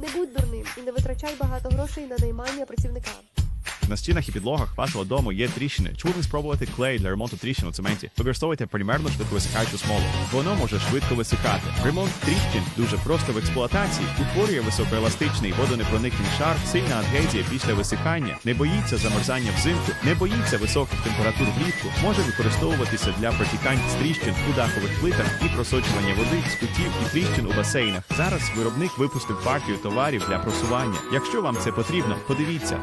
Не будь дурним і не витрачай багато грошей на наймання працівника. На стінах і підлогах вашого дому є тріщини. Чому не спробувати клей для ремонту тріщин у цементі? Використовуйте полімерну швидко висихаючу смолу. Воно може швидко висихати. Ремонт тріщин дуже просто в експлуатації. Утворює високоеластичний водонепроникний шар, сильна адгезія після висихання, не боїться замерзання взимку, не боїться високих температур влітку. Може використовуватися для протікань з тріщин у дахових плитах і просочування води з кутів і тріщин у басейнах. Зараз виробник випустив партію товарів для просування. Якщо вам це потрібно, подивіться.